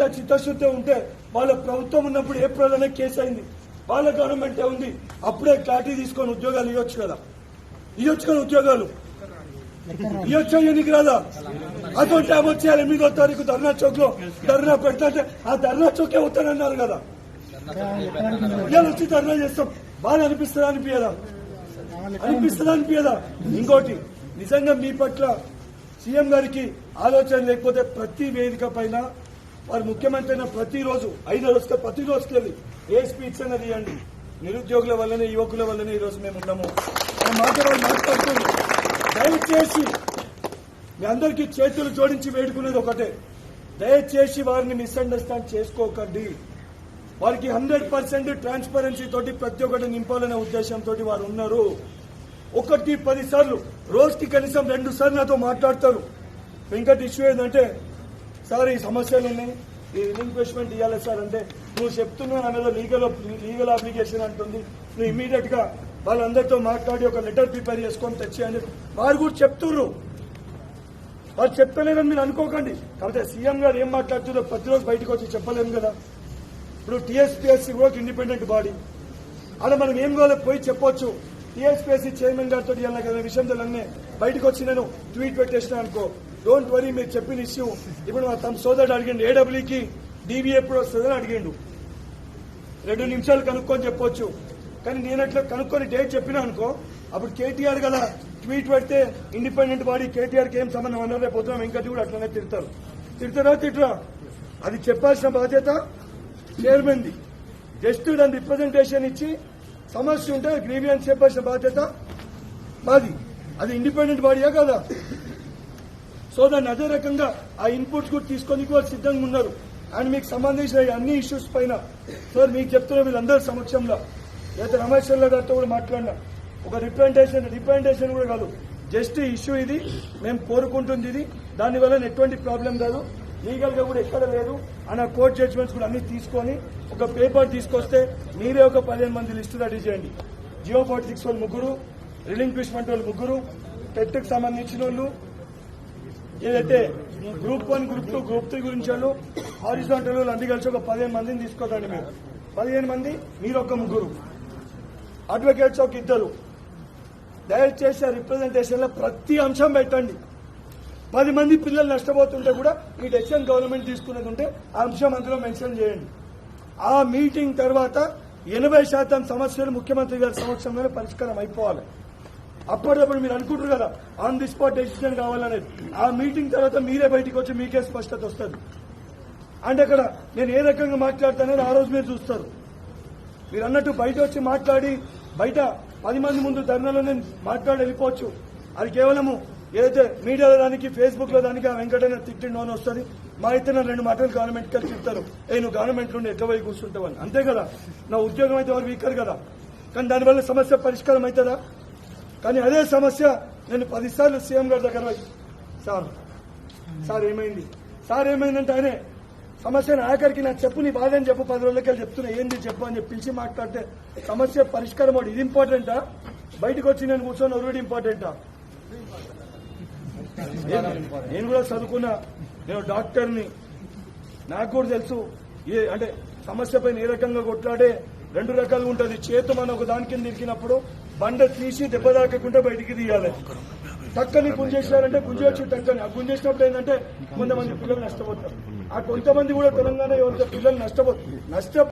అంత చిత్తశుద్ధి ఉంటే వాళ్ళ ప్రభుత్వం ఉన్నప్పుడు ఏప్రిల్లోనే కేసు అయింది. వాళ్ళ గవర్నమెంటే ఉంది? అప్పుడే క్లారిటీ తీసుకొని ఉద్యోగాలు ఇవ్వచ్చు కదా. ఇవ్వచ్చు కదా ఉద్యోగాలు? ఇవ్వచ్చు ఎన్నికి రాదా? అటువంటి ఆమె వచ్చేయాలి ఎనిమిదో తారీఖు ధర్నా చౌక్లో ధర్నా పెడతాంటే ఆ ధర్నా చౌకే వస్తానన్నారు కదా. ఇవాళ వచ్చి ధర్నా చేస్తాం. బాగా అనిపిస్తుందా అనిపించదా అనిపిస్తుందా అనిపించదా ఇంకోటి నిజంగా మీ పట్ల సీఎం గారికి ఆలోచన లేకపోతే ప్రతి వేదిక పైన వారు ముఖ్యమంత్రి అయిన ప్రతిరోజు ఐదు వస్తే ప్రతిరోజుకి వెళ్ళి ఏ స్పీచ్ అనేది ఇవ్వండి నిరుద్యోగుల వల్లనే యువకుల వల్లనే ఈ రోజు మేము ఉన్నాము. ఆ మాట వాళ్ళు మాట్లాడుతుంది దయచేసి మీ అందరికీ చేతులు జోడించి వేడుకునేది ఒకటే. దయచేసి వారిని మిస్అండర్స్టాండ్ చేసుకోకండి. వారికి హండ్రెడ్ పర్సెంట్ ట్రాన్స్పరెన్సీ తోటి ప్రతి ఒక్కటి నింపాలనే ఉద్దేశంతో వారు ఉన్నారు. ఒకటి పది సార్లు రోజుకి కనీసం రెండు సార్లు నాతో మాట్లాడతారు. ఇంకటి ఇష్యూ ఏంటంటే సార్ ఈ సమస్యలు ఉన్నాయి ఈ రిలింక్వెస్ట్మెంట్ ఇవ్వాలి సార్. అంటే నువ్వు చెప్తున్నావు ఆమెలో లీగల్ లీగల్ అప్లికేషన్ అంటుంది. నువ్వు ఇమీడియట్గా వాళ్ళందరితో మాట్లాడి ఒక లెటర్ ప్రిపేర్ చేసుకొని తెచ్చేయండి వారు కూడా చెప్తున్నారు వారు చెప్తలేరని మీరు అనుకోకండి. కాకపోతే సీఎం గారు ఏం మాట్లాడుతున్నారో ప్రతిరోజు బయటకు వచ్చి చెప్పలేము కదా. ఇప్పుడు టీఎస్పీఎస్సీ కూడా ఇండిపెండెంట్ బాడీ అలా మనం ఏం కావాలో పోయి చెప్పొచ్చు. టీఎస్పీఎస్సీ చైర్మన్ గారితో ఇవ్వాలి కదా విషయం తెలనే బయటకు వచ్చి నేను ట్వీట్ పెట్టేసిన అనుకో. డోంట్ వరీ మీరు చెప్పిన ఇష్యూ ఇప్పుడు మా తమ సోదరుడు అడిగిండు ఏడబ్ల్యూకి డీవీ ఎప్పుడు వస్తుందని అడిగిండు. రెండు నిమిషాలు కనుక్కొని చెప్పొచ్చు. కానీ నేను అట్లా కనుక్కొని డేట్ చెప్పినా అనుకో అప్పుడు కేటీఆర్ గల ట్వీట్ పెడితే ఇండిపెండెంట్ బాడీ కేటీఆర్కి ఏం సంబంధం అన్నారు రేపు పొద్దున వెంకట్ కూడా అట్లనే తిడతారు. తిడతారా తిట్టరా అది చెప్పాల్సిన బాధ్యత చైర్మన్ది. జస్ట్ దాని రిప్రజెంటేషన్ ఇచ్చి సమస్య ఉంటే గ్రీవియన్స్ చెప్పాల్సిన బాధ్యత మాది. అది ఇండిపెండెంట్ బాడీయా కదా? సో దాన్ని అదే రకంగా ఆ ఇన్పుట్స్ కూడా తీసుకొని కూడా సిద్ధంగా ఉన్నారు. అండ్ మీకు సంబంధించిన అన్ని ఇష్యూస్ పైన సార్ మీకు చెప్తున్న వీళ్ళందరి సమక్షంలో లేదా రమేష్ గారితో కూడా మాట్లాడినా ఒక రిప్రజెంటేషన్ రిప్రజెంటేషన్ కూడా కాదు. జస్ట్ ఇష్యూ ఇది మేము కోరుకుంటుంది ఇది దానివల్ల ఎటువంటి ప్రాబ్లం కాదు లీగల్గా కూడా ఎక్కడ లేదు. అని కోర్ట్ జడ్జ్మెంట్స్ కూడా అన్ని తీసుకొని ఒక పేపర్ తీసుకొస్తే మీరే ఒక పదిహేను మంది లిస్టు రెడీ చేయండి. జియో పాలిటిక్స్ వాళ్ళు ముగ్గురు రిలింక్విష్మెంట్ వాళ్ళు ముగ్గురు టెట్కి సంబంధించిన వాళ్ళు ఏదైతే group one group two group three గురించి వాళ్ళు హారిజాంటల్ వాళ్ళు అన్ని కలిసి ఒక పదిహేను మందిని తీసుకోదండి మీరు. పదిహేను మంది మీరు ఒక ముగ్గురు. అడ్వకేట్స్ ఒక ఇద్దరు. దయచేసి ఆ రిప్రజెంటేషన్లో ప్రతి అంశం పెట్టండి. పది మంది పిల్లలు నష్టపోతుంటే కూడా ఈ డెసిషన్ గవర్నమెంట్ తీసుకునేది ఉంటే ఆ అంశం అందులో మెన్షన్ చేయండి. ఆ మీటింగ్ తర్వాత ఎనభై శాతం సమస్యలు ముఖ్యమంత్రి గారి సమక్షంలోనే పరిష్కారం అయిపోవాలి. అప్పటికప్పుడు మీరు అనుకుంటారు కదా ఆన్ ది స్పాట్ డెసిషన్ కావాలనేది. ఆ మీటింగ్ తర్వాత మీరే బయటికి వచ్చి మీకే స్పష్టత వస్తుంది. అంటే అక్కడ నేను ఏ రకంగా మాట్లాడతానని ఆ రోజు మీరు చూస్తారు. మీరు అన్నట్టు బయట వచ్చి మాట్లాడి బయట పది మంది ముందు ధర్నాలో నేను మాట్లాడి వెళ్ళిపోవచ్చు అది కేవలము ఏదైతే మీడియాలో దానికి ఫేస్బుక్లో దానికి ఆ వెంకటైన తిట్టిండో అని వస్తుంది. మా అయితే నా రెండు మాటలు గవర్నమెంట్ కలిసి చెప్తారు. ఏ నువ్వు గవర్నమెంట్ నుండి ఎట్లా పోయి కూర్చుంటావని అంతే కదా. నా ఉద్యోగం అయితే వారు వీకర్ కదా. కానీ దానివల్ల సమస్య పరిష్కారం అవుతుందా? కానీ అదే సమస్య నేను పదిసార్లు సీఎం గారి దగ్గర సార్ సార్ ఏమైంది? సార్ ఏమైందంటే ఆయనే సమస్యను ఆఖరికి నాకు చెప్పు నీ బాధ అని చెప్పు పది రోజులకి చెప్తున్నా ఏంది చెప్పు అని చెప్పి పిలిచి మాట్లాడితే సమస్య పరిష్కారం ఒకటి. ఇది ఇంపార్టెంటా బయటకు వచ్చి నేను కూర్చొని ఒరుడు ఇంపార్టెంటా నేను కూడా చదువుకున్నా నేను డాక్టర్ని నాకు కూడా తెలుసు ఏ అంటే సమస్య పైన ఏ రకంగా కొట్లాడే రెండు రకాలు ఉంటుంది. చేతు మనం ఒక దాని కింద ఇరికినప్పుడు బండ తీసి దెబ్బ తాకకుండా బయటికి తీయాలి. టక్కని గుంజేసినారంటే గుంజేయచ్చు టక్కని ఆ గుంజేసినప్పుడు ఏంటంటే కొంతమంది పిల్లలు నష్టపోతారు. ఆ కొంతమంది కూడా తెలంగాణ ఎవరితో పిల్లలు నష్టపోతారు. నష్ట